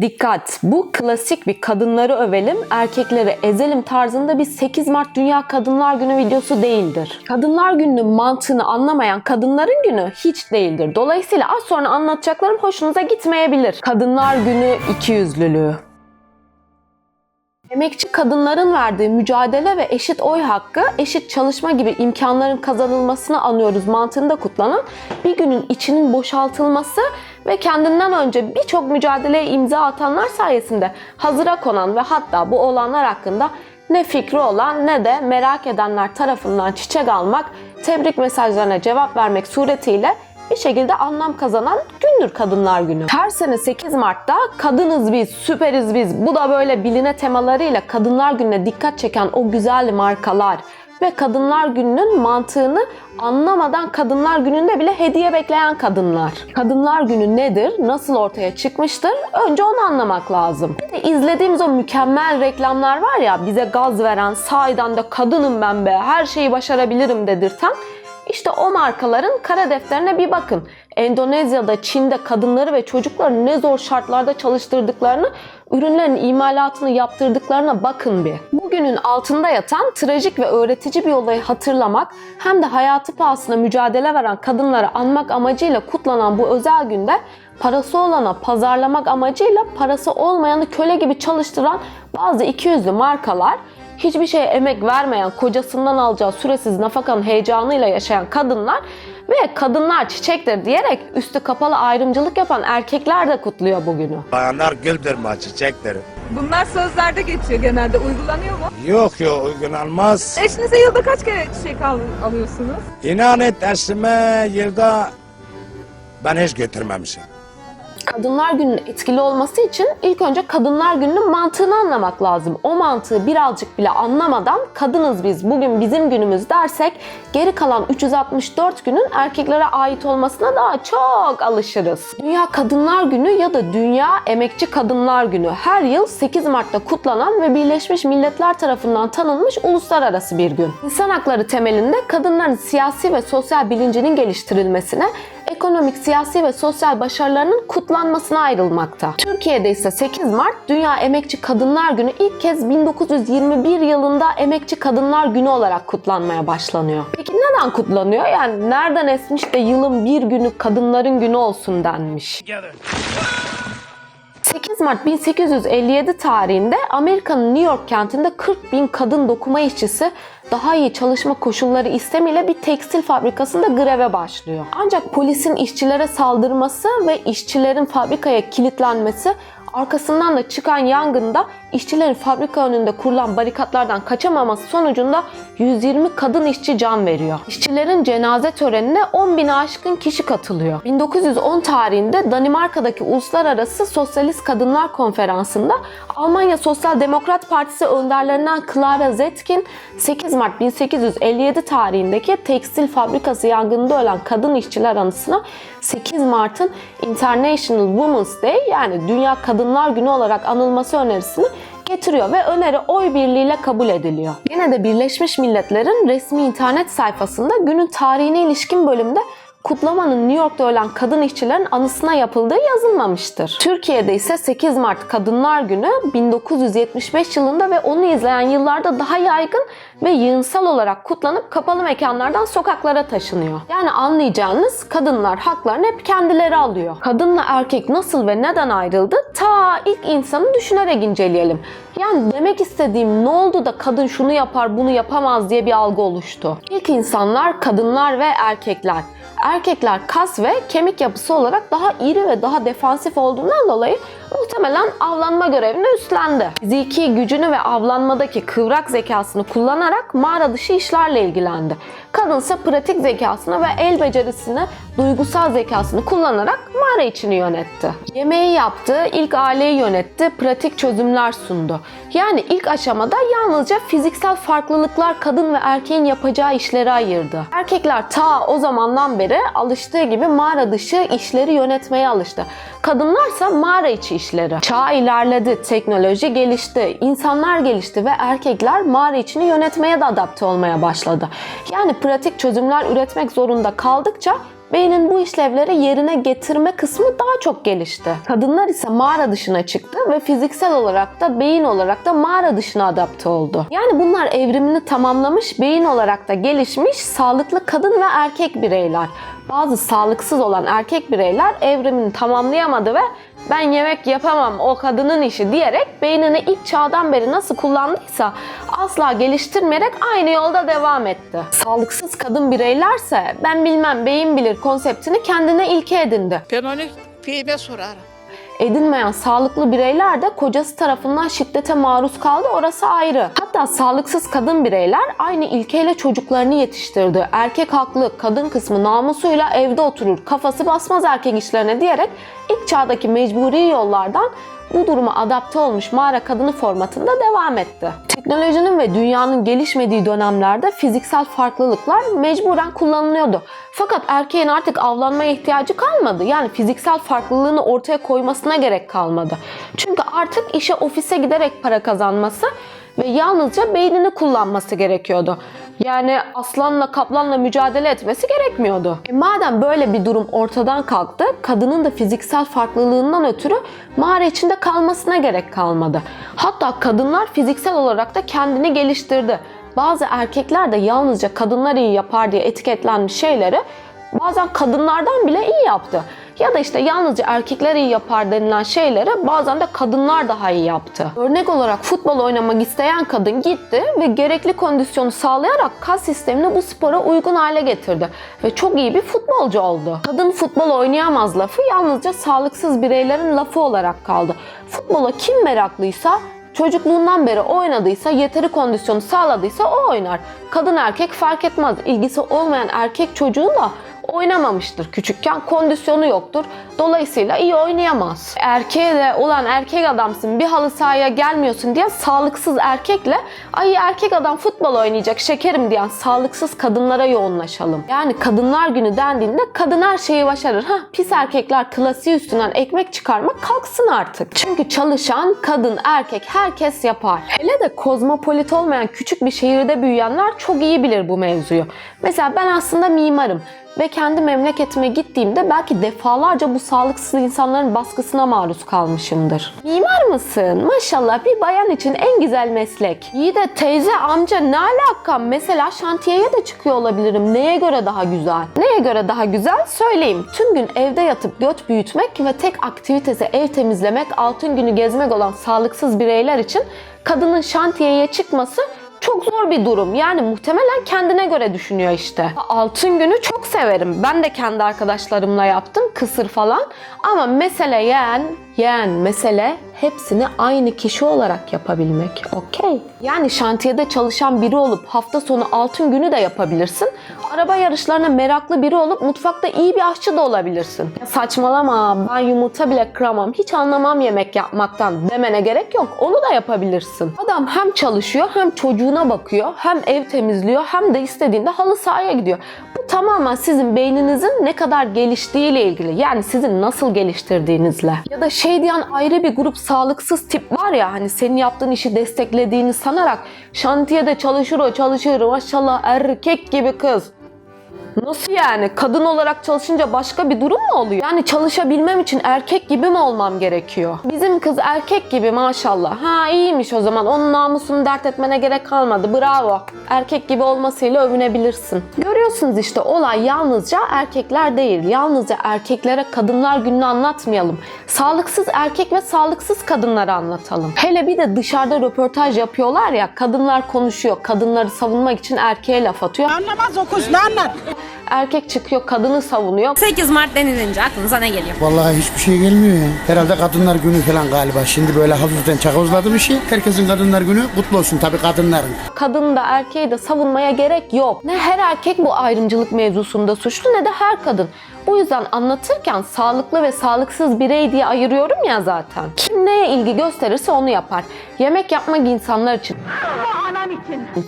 Dikkat! Bu klasik bir kadınları övelim, erkekleri ezelim tarzında bir 8 Mart Dünya Kadınlar Günü videosu değildir. Kadınlar Günü'nün mantığını anlamayan kadınların günü hiç değildir. Dolayısıyla az sonra anlatacaklarım hoşunuza gitmeyebilir. Kadınlar Günü ikiyüzlülüğü. Emekçi kadınların verdiği mücadele ve eşit oy hakkı, eşit çalışma gibi imkanların kazanılmasını anıyoruz mantığında kutlanan bir günün içinin boşaltılması ve kendinden önce birçok mücadeleye imza atanlar sayesinde hazıra konan ve hatta bu olanlar hakkında ne fikri olan ne de merak edenler tarafından çiçek almak, tebrik mesajlarına cevap vermek suretiyle bir şekilde anlam kazanan gündür Kadınlar Günü. Her sene 8 Mart'ta kadınız biz, süperiz biz, bu da böyle biline temalarıyla Kadınlar Günü'ne dikkat çeken o güzel markalar ve Kadınlar Günü'nün mantığını anlamadan Kadınlar Günü'nde bile hediye bekleyen kadınlar. Kadınlar Günü nedir, nasıl ortaya çıkmıştır? Önce onu anlamak lazım. Bir de izlediğimiz o mükemmel reklamlar var ya bize gaz veren, sahiden de kadınım ben be, her şeyi başarabilirim dedirten işte o markaların kara defterine bir bakın. Endonezya'da, Çin'de kadınları ve çocukları ne zor şartlarda çalıştırdıklarını, ürünlerin imalatını yaptırdıklarına bakın bir. Bugünün altında yatan trajik ve öğretici bir olayı hatırlamak hem de hayatı pahasına mücadele veren kadınları anmak amacıyla kutlanan bu özel günde parası olana pazarlamak amacıyla parası olmayanı köle gibi çalıştıran bazı ikiyüzlü markalar hiçbir şeye emek vermeyen, kocasından alacağı süresiz nafakanın heyecanıyla yaşayan kadınlar ve kadınlar çiçektir diyerek üstü kapalı ayrımcılık yapan erkekler de kutluyor bugünü. Bayanlar güldür mü çiçektir. Bunlar sözlerde geçiyor genelde. Uygulanıyor mu? Yok yok uygulanmaz. Eşinize yılda kaç kere çiçek al- alıyorsunuz? İnan et eşime yılda ben hiç götürmemişim. Kadınlar Günü'nün etkili olması için ilk önce Kadınlar Günü'nün mantığını anlamak lazım. O mantığı birazcık bile anlamadan kadınız biz, bugün bizim günümüz dersek geri kalan 364 günün erkeklere ait olmasına daha çok alışırız. Dünya Kadınlar Günü ya da Dünya Emekçi Kadınlar Günü her yıl 8 Mart'ta kutlanan ve Birleşmiş Milletler tarafından tanınmış uluslararası bir gün. İnsan hakları temelinde kadınların siyasi ve sosyal bilincinin geliştirilmesine ekonomik, siyasi ve sosyal başarılarının kutlanmasına ayrılmakta. Türkiye'de ise 8 Mart Dünya Emekçi Kadınlar Günü ilk kez 1921 yılında Emekçi Kadınlar Günü olarak kutlanmaya başlanıyor. Peki neden kutlanıyor? Yani nereden esmiş de yılın bir günü kadınların günü olsun denmiş? 8 Mart 1857 tarihinde Amerika'nın New York kentinde 40 bin kadın dokuma işçisi daha iyi çalışma koşulları istemiyle bir tekstil fabrikasında greve başlıyor. Ancak polisin işçilere saldırması ve işçilerin fabrikaya kilitlenmesi arkasından da çıkan yangında işçilerin fabrika önünde kurulan barikatlardan kaçamaması sonucunda 120 kadın işçi can veriyor. İşçilerin cenaze törenine 10 bin aşkın kişi katılıyor. 1910 tarihinde Danimarka'daki Uluslararası Sosyalist Kadınlar Konferansı'nda Almanya Sosyal Demokrat Partisi önderlerinden Clara Zetkin 8 Mart 1857 tarihindeki tekstil fabrikası yangınında ölen kadın işçiler anısına 8 Mart'ın International Women's Day yani Dünya Kadınlar Günü olarak anılması önerisini getiriyor ve öneri oy birliğiyle kabul ediliyor. Yine de Birleşmiş Milletler'in resmi internet sayfasında günün tarihine ilişkin bölümde kutlamanın New York'ta ölen kadın işçilerin anısına yapıldığı yazılmamıştır. Türkiye'de ise 8 Mart Kadınlar Günü 1975 yılında ve onu izleyen yıllarda daha yaygın ve yığınsal olarak kutlanıp kapalı mekanlardan sokaklara taşınıyor. Yani anlayacağınız kadınlar haklarını hep kendileri alıyor. Kadınla erkek nasıl ve neden ayrıldı? Ta ilk insanı düşünerek inceleyelim. Yani demek istediğim ne oldu da kadın şunu yapar bunu yapamaz diye bir algı oluştu. İlk insanlar kadınlar ve erkekler. Erkekler kas ve kemik yapısı olarak daha iri ve daha defansif olduğundan dolayı muhtemelen avlanma görevini üstlendi. Fiziki gücünü ve avlanmadaki kıvrak zekasını kullanarak mağara dışı işlerle ilgilendi. Kadınsa pratik zekasını ve el becerisini, duygusal zekasını kullanarak mağara içini yönetti. Yemeği yaptı, ilk aileyi yönetti, pratik çözümler sundu. Yani ilk aşamada yalnızca fiziksel farklılıklar kadın ve erkeğin yapacağı işleri ayırdı. Erkekler ta o zamandan beri alıştığı gibi mağara dışı işleri yönetmeye alıştı. Kadınlarsa mağara içi işleri. Çağ ilerledi, teknoloji gelişti, insanlar gelişti ve erkekler mağara içini yönetmeye de adapte olmaya başladı. Yani pratik çözümler üretmek zorunda kaldıkça beynin bu işlevleri yerine getirme kısmı daha çok gelişti. Kadınlar ise mağara dışına çıktı ve fiziksel olarak da beyin olarak da mağara dışına adapte oldu. Yani bunlar evrimini tamamlamış, beyin olarak da gelişmiş, sağlıklı kadın ve erkek bireyler. Bazı sağlıksız olan erkek bireyler evrimini tamamlayamadı ve ben yemek yapamam o kadının işi diyerek beynini ilk çağdan beri nasıl kullandıysa asla geliştirmeyerek aynı yolda devam etti. Sağlıksız kadın bireylerse ben bilmem beyin bilir konseptini kendine ilke edindi. Ben onu peyime sorarım. Edinmeyen sağlıklı bireyler de kocası tarafından şiddete maruz kaldı orası ayrı. Hatta sağlıksız kadın bireyler aynı ilkeyle çocuklarını yetiştirdi. Erkek haklı, kadın kısmı namusuyla evde oturur, kafası basmaz erkek işlerine diyerek ilk çağdaki mecburi yollardan bu duruma adapte olmuş mağara kadını formatında devam etti. Teknolojinin ve dünyanın gelişmediği dönemlerde fiziksel farklılıklar mecburen kullanılıyordu. Fakat erkeğin artık avlanmaya ihtiyacı kalmadı. Yani fiziksel farklılığını ortaya koymasına gerek kalmadı. Çünkü artık işe ofise giderek para kazanması ve yalnızca beynini kullanması gerekiyordu. Yani aslanla kaplanla mücadele etmesi gerekmiyordu. E madem böyle bir durum ortadan kalktı, kadının da fiziksel farklılığından ötürü mağara içinde kalmasına gerek kalmadı. Hatta kadınlar fiziksel olarak da kendini geliştirdi. Bazı erkekler de yalnızca kadınlar iyi yapar diye etiketlenmiş şeyleri bazen kadınlardan bile iyi yaptı. Ya da işte yalnızca erkekler iyi yapar denilen şeyleri bazen de kadınlar daha iyi yaptı. Örnek olarak futbol oynamak isteyen kadın gitti ve gerekli kondisyonu sağlayarak kas sistemini bu spora uygun hale getirdi. Ve çok iyi bir futbolcu oldu. Kadın futbol oynayamaz lafı yalnızca sağlıksız bireylerin lafı olarak kaldı. Futbola kim meraklıysa Çocukluğundan beri oynadıysa, yeteri kondisyonu sağladıysa o oynar. Kadın erkek fark etmez. İlgisi olmayan erkek çocuğun da oynamamıştır küçükken. Kondisyonu yoktur. Dolayısıyla iyi oynayamaz. Erkeğe de olan erkek adamsın bir halı sahaya gelmiyorsun diyen sağlıksız erkekle ay erkek adam futbol oynayacak şekerim diyen sağlıksız kadınlara yoğunlaşalım. Yani kadınlar günü dendiğinde kadın her şeyi başarır. Hah pis erkekler klasiği üstünden ekmek çıkarmak kalksın artık. Çünkü çalışan kadın erkek herkes yapar. Hele de kozmopolit olmayan küçük bir şehirde büyüyenler çok iyi bilir bu mevzuyu. Mesela ben aslında mimarım ve kendi memleketime gittiğimde belki defalarca bu sağlıksız insanların baskısına maruz kalmışımdır. Mimar mısın? Maşallah bir bayan için en güzel meslek. İyi de teyze, amca ne alaka? Mesela şantiyeye de çıkıyor olabilirim. Neye göre daha güzel? Neye göre daha güzel? Söyleyeyim. Tüm gün evde yatıp göt büyütmek ve tek aktivitesi ev temizlemek, altın günü gezmek olan sağlıksız bireyler için kadının şantiyeye çıkması çok zor bir durum. Yani muhtemelen kendine göre düşünüyor işte. Altın günü çok severim. Ben de kendi arkadaşlarımla yaptım. Kısır falan. Ama mesele yeğen, yeğen mesele hepsini aynı kişi olarak yapabilmek. Okey. Yani şantiyede çalışan biri olup hafta sonu altın günü de yapabilirsin. Araba yarışlarına meraklı biri olup mutfakta iyi bir aşçı da olabilirsin. Ya saçmalama ben yumurta bile kıramam. Hiç anlamam yemek yapmaktan demene gerek yok. Onu da yapabilirsin. Adam hem çalışıyor hem çocuğuna bakıyor. Hem ev temizliyor hem de istediğinde halı sahaya gidiyor. Bu tamamen sizin beyninizin ne kadar geliştiğiyle ilgili. Yani sizin nasıl geliştirdiğinizle. Ya da şey diyen ayrı bir grup sağlıksız tip var ya hani senin yaptığın işi desteklediğini sanarak şantiyede çalışır o çalışır maşallah erkek gibi kız. Nasıl yani? Kadın olarak çalışınca başka bir durum mu oluyor? Yani çalışabilmem için erkek gibi mi olmam gerekiyor? Bizim kız erkek gibi maşallah. Ha iyiymiş o zaman. Onun namusunu dert etmene gerek kalmadı. Bravo. Erkek gibi olmasıyla övünebilirsin. Görüyorsunuz işte olay yalnızca erkekler değil. Yalnızca erkeklere kadınlar gününü anlatmayalım. Sağlıksız erkek ve sağlıksız kadınları anlatalım. Hele bir de dışarıda röportaj yapıyorlar ya kadınlar konuşuyor. Kadınları savunmak için erkeğe laf atıyor. Anlamaz o kız ne anlar? Erkek çıkıyor kadını savunuyor. 8 Mart denilince aklınıza ne geliyor? Vallahi hiçbir şey gelmiyor ya. Herhalde kadınlar günü falan galiba. Şimdi böyle hafiften çakozladı bir şey. Herkesin kadınlar günü kutlu olsun tabii kadınların. Kadını da erkeği de savunmaya gerek yok. Ne her erkek bu ayrımcılık mevzusunda suçlu ne de her kadın. Bu yüzden anlatırken sağlıklı ve sağlıksız birey diye ayırıyorum ya zaten. Kim neye ilgi gösterirse onu yapar. Yemek yapmak insanlar için.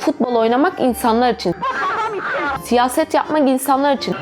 Futbol oynamak insanlar için. Siyaset yapmak insanlar için.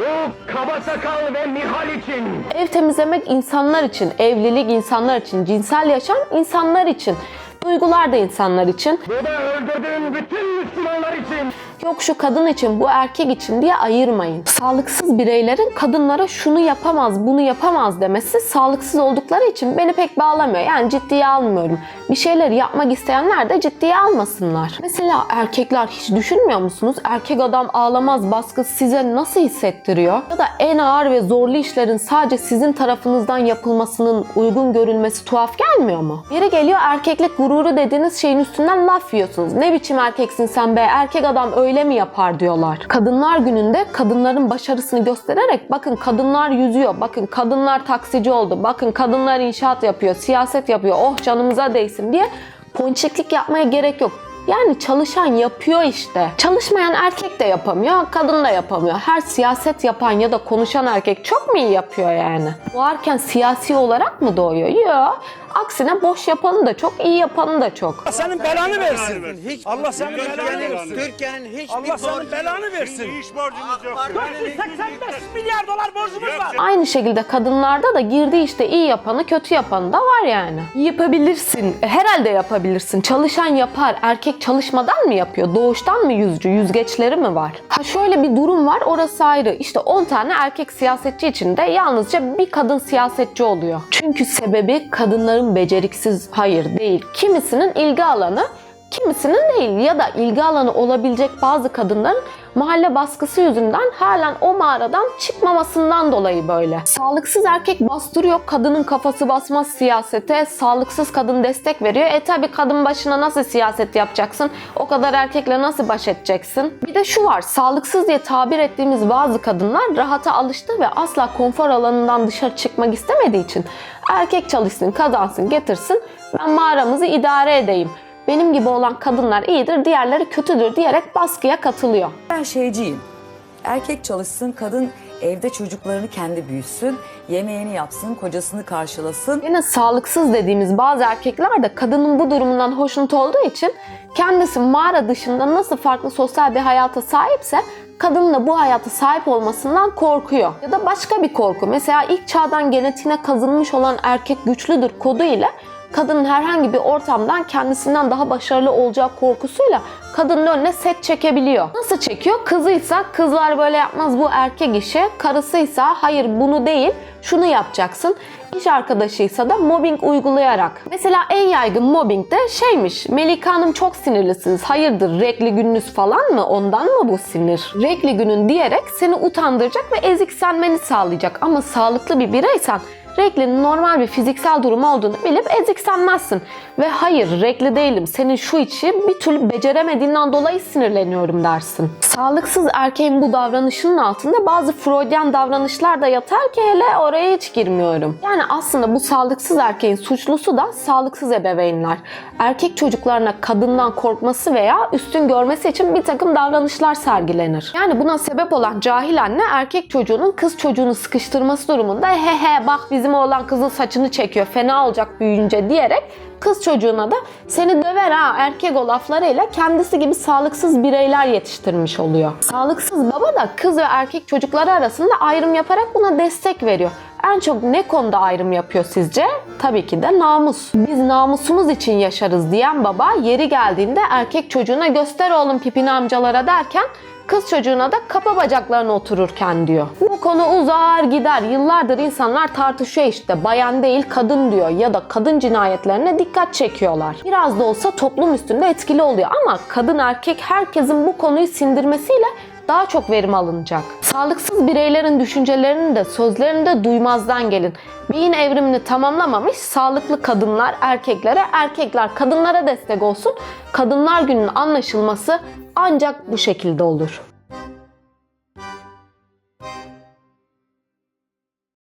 Kaba sakal ve Nihal için. Ev temizlemek insanlar için. Evlilik insanlar için. Cinsel yaşam insanlar için. Duygular da insanlar için. Bu da öldürdüğün bütün Müslümanlar için. Yok şu kadın için bu erkek için diye ayırmayın. Sağlıksız bireylerin kadınlara şunu yapamaz bunu yapamaz demesi sağlıksız oldukları için beni pek bağlamıyor. Yani ciddiye almıyorum. Bir şeyleri yapmak isteyenler de ciddiye almasınlar. Mesela erkekler hiç düşünmüyor musunuz? Erkek adam ağlamaz baskısı size nasıl hissettiriyor? Ya da en ağır ve zorlu işlerin sadece sizin tarafınızdan yapılmasının uygun görülmesi tuhaf gelmiyor mu? Yeri geliyor erkeklik gururu dediğiniz şeyin üstünden laf yiyorsunuz. Ne biçim erkeksin sen be? Erkek adam öyle mi yapar diyorlar. Kadınlar gününde kadınların başarısını göstererek bakın kadınlar yüzüyor, bakın kadınlar taksici oldu, bakın kadınlar inşaat yapıyor, siyaset yapıyor, oh canımıza değsin diye ponçiklik yapmaya gerek yok. Yani çalışan yapıyor işte. Çalışmayan erkek de yapamıyor, kadın da yapamıyor. Her siyaset yapan ya da konuşan erkek çok mu iyi yapıyor yani? Doğarken siyasi olarak mı doğuyor? Yok. Aksine boş yapanı da çok, iyi yapanı da çok. Allah senin belanı versin. Allah senin belanı versin. Türkiye'nin hiçbir Allah senin belanı versin. Hiç borcunuz yok. 485 milyar dolar borcumuz var. Aynı şekilde kadınlarda da girdi işte iyi yapanı kötü yapanı da var yani. Yapabilirsin. Herhalde yapabilirsin. Çalışan yapar. Erkek çalışmadan mı yapıyor? Doğuştan mı yüzcü? Yüzgeçleri mi var? Şöyle bir durum var. Orası ayrı. İşte 10 tane erkek siyasetçi içinde yalnızca bir kadın siyasetçi oluyor. Çünkü sebebi kadınların beceriksiz. Hayır değil. Kimisinin ilgi alanı Kimisinin değil ya da ilgi alanı olabilecek bazı kadınların mahalle baskısı yüzünden halen o mağaradan çıkmamasından dolayı böyle. Sağlıksız erkek bastırıyor, kadının kafası basmaz siyasete, sağlıksız kadın destek veriyor. E tabi kadın başına nasıl siyaset yapacaksın? O kadar erkekle nasıl baş edeceksin? Bir de şu var, sağlıksız diye tabir ettiğimiz bazı kadınlar rahata alıştı ve asla konfor alanından dışarı çıkmak istemediği için erkek çalışsın, kazansın, getirsin, ben mağaramızı idare edeyim benim gibi olan kadınlar iyidir, diğerleri kötüdür diyerek baskıya katılıyor. Ben şeyciyim. Erkek çalışsın, kadın evde çocuklarını kendi büyüsün, yemeğini yapsın, kocasını karşılasın. Yine sağlıksız dediğimiz bazı erkekler de kadının bu durumundan hoşnut olduğu için kendisi mağara dışında nasıl farklı sosyal bir hayata sahipse kadının da bu hayata sahip olmasından korkuyor. Ya da başka bir korku. Mesela ilk çağdan genetiğine kazınmış olan erkek güçlüdür kodu ile kadının herhangi bir ortamdan kendisinden daha başarılı olacağı korkusuyla kadının önüne set çekebiliyor. Nasıl çekiyor? Kızıysa kızlar böyle yapmaz bu erkek işi. Karısıysa hayır bunu değil şunu yapacaksın. İş arkadaşıysa da mobbing uygulayarak. Mesela en yaygın mobbing de şeymiş. Melika Hanım çok sinirlisiniz. Hayırdır regli gününüz falan mı? Ondan mı bu sinir? Regli günün diyerek seni utandıracak ve eziksenmeni sağlayacak. Ama sağlıklı bir bireysen reglinin normal bir fiziksel durum olduğunu bilip eziksenmezsin. Ve hayır regli değilim senin şu işi bir türlü beceremediğinden dolayı sinirleniyorum dersin. Sağlıksız erkeğin bu davranışının altında bazı Freudian davranışlar da yatar ki hele oraya hiç girmiyorum. Yani aslında bu sağlıksız erkeğin suçlusu da sağlıksız ebeveynler. Erkek çocuklarına kadından korkması veya üstün görmesi için bir takım davranışlar sergilenir. Yani buna sebep olan cahil anne erkek çocuğunun kız çocuğunu sıkıştırması durumunda he he bak bizim oğlan kızın saçını çekiyor fena olacak büyüyünce diyerek kız çocuğuna da seni döver ha erkek o laflarıyla kendisi gibi sağlıksız bireyler yetiştirmiş oluyor. Sağlıksız baba da kız ve erkek çocukları arasında ayrım yaparak buna destek veriyor. En çok ne konuda ayrım yapıyor sizce? Tabii ki de namus. Biz namusumuz için yaşarız diyen baba yeri geldiğinde erkek çocuğuna göster oğlum pipini amcalara derken kız çocuğuna da kapa bacaklarına otururken diyor. Bu konu uzar gider. Yıllardır insanlar tartışıyor işte. Bayan değil kadın diyor ya da kadın cinayetlerine dikkat çekiyorlar. Biraz da olsa toplum üstünde etkili oluyor ama kadın erkek herkesin bu konuyu sindirmesiyle daha çok verim alınacak. Sağlıksız bireylerin düşüncelerini de sözlerini de duymazdan gelin. Beyin evrimini tamamlamamış sağlıklı kadınlar erkeklere, erkekler kadınlara destek olsun. Kadınlar gününün anlaşılması ancak bu şekilde olur.